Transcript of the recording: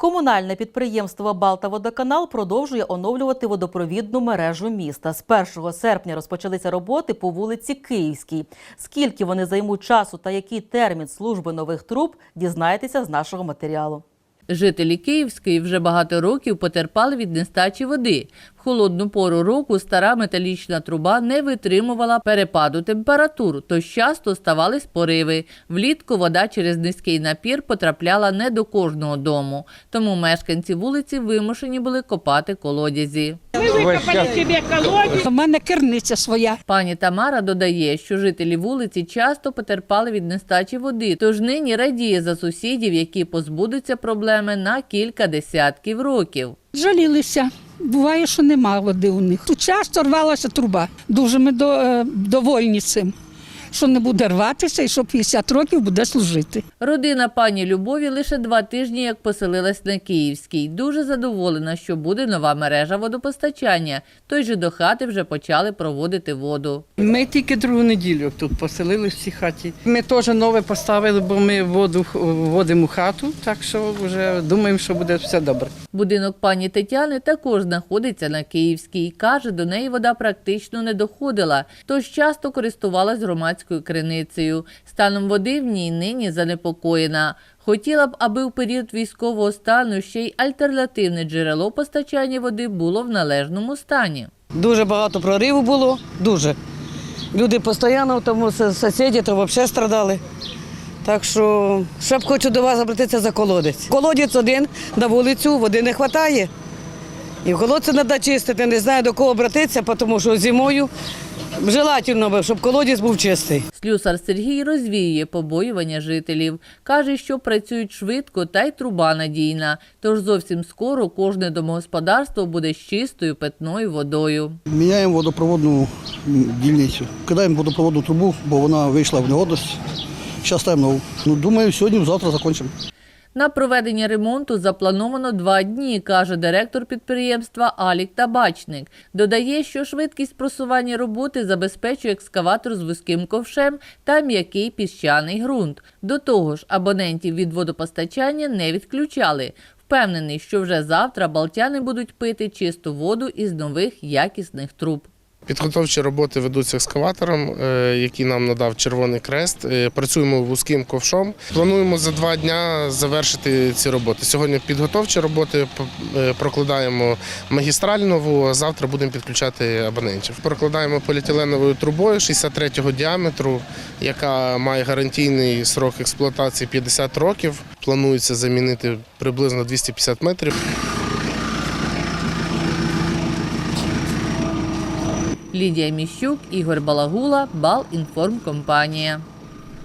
Комунальне підприємство «Балтаводоканал» продовжує оновлювати водопровідну мережу міста. З 1 серпня розпочалися роботи по вулиці Київській. Скільки вони займуть часу та який термін служби нових труб, дізнаєтеся з нашого матеріалу. Жителі Київської вже багато років потерпали від нестачі води. В холодну пору року стара металічна труба не витримувала перепаду температур, тож часто ставались пориви. Влітку вода через низький напір потрапляла не до кожного дому. Тому мешканці вулиці вимушені були копати колодязі. Мы выкопали себе колодец. У мене керниця своя. Пані Тамара додає, що жителі вулиці часто потерпали від нестачі води, тож нині радіє за сусідів, які позбудуться проблеми на кілька десятків років. Жалілися. Буває, що нема води у них. Тут часто рвалася труба. Дуже ми е, довольні цим, що не буде рватися і що 50 років буде служити. Родина пані Любові лише два тижні як поселилась на Київській. Дуже задоволена, що буде нова мережа водопостачання. Той же до хати вже почали проводити воду. Ми тільки другу неділю тут поселились в цій хаті. Ми теж нове поставили, бо ми воду вводимо в хату, так що вже думаємо, що буде все добре. Будинок пані Тетяни також знаходиться на Київській. Каже, до неї вода практично не доходила, тож часто користувалась громадською криницею. Станом води в ній нині занепокоєна. Хотіла б, аби в період військового стану ще й альтернативне джерело постачання води було в належному стані. Дуже багато прориву було, дуже. Люди постійно, тому с- сусіди то взагалі страдали. Так що ще б хочу до вас обратитися за колодець. Колодець один на вулицю, води не вистачає. І в колодці треба чистити, не знаю до кого обратитися, тому що зимою желательно, би, щоб колодець був чистий. Слюсар Сергій розвіює побоювання жителів. Каже, що працюють швидко та й труба надійна. Тож зовсім скоро кожне домогосподарство буде з чистою питною водою. Міняємо водопроводну дільницю. Кидаємо водопроводну трубу, бо вона вийшла в негодність. Зараз ставимо нову. Ну, думаю, сьогодні, завтра закінчимо. На проведення ремонту заплановано два дні, каже директор підприємства Алік Табачник. Додає, що швидкість просування роботи забезпечує екскаватор з вузьким ковшем та м'який піщаний ґрунт. До того ж, абонентів від водопостачання не відключали. Впевнений, що вже завтра балтяни будуть пити чисту воду із нових якісних труб. Підготовчі роботи ведуться екскаватором, е, який нам надав Червоний Крест. Е, Працюємо вузьким ковшом. Плануємо за два дня завершити ці роботи. Сьогодні підготовчі роботи е, прокладаємо магістраль нову, а завтра будемо підключати абонентів. Прокладаємо поліетиленовою трубою 63-го діаметру, яка має гарантійний срок експлуатації 50 років. Планується замінити приблизно 250 метрів. Лідія Міщук, Ігор Балагула, Балінформкомпанія.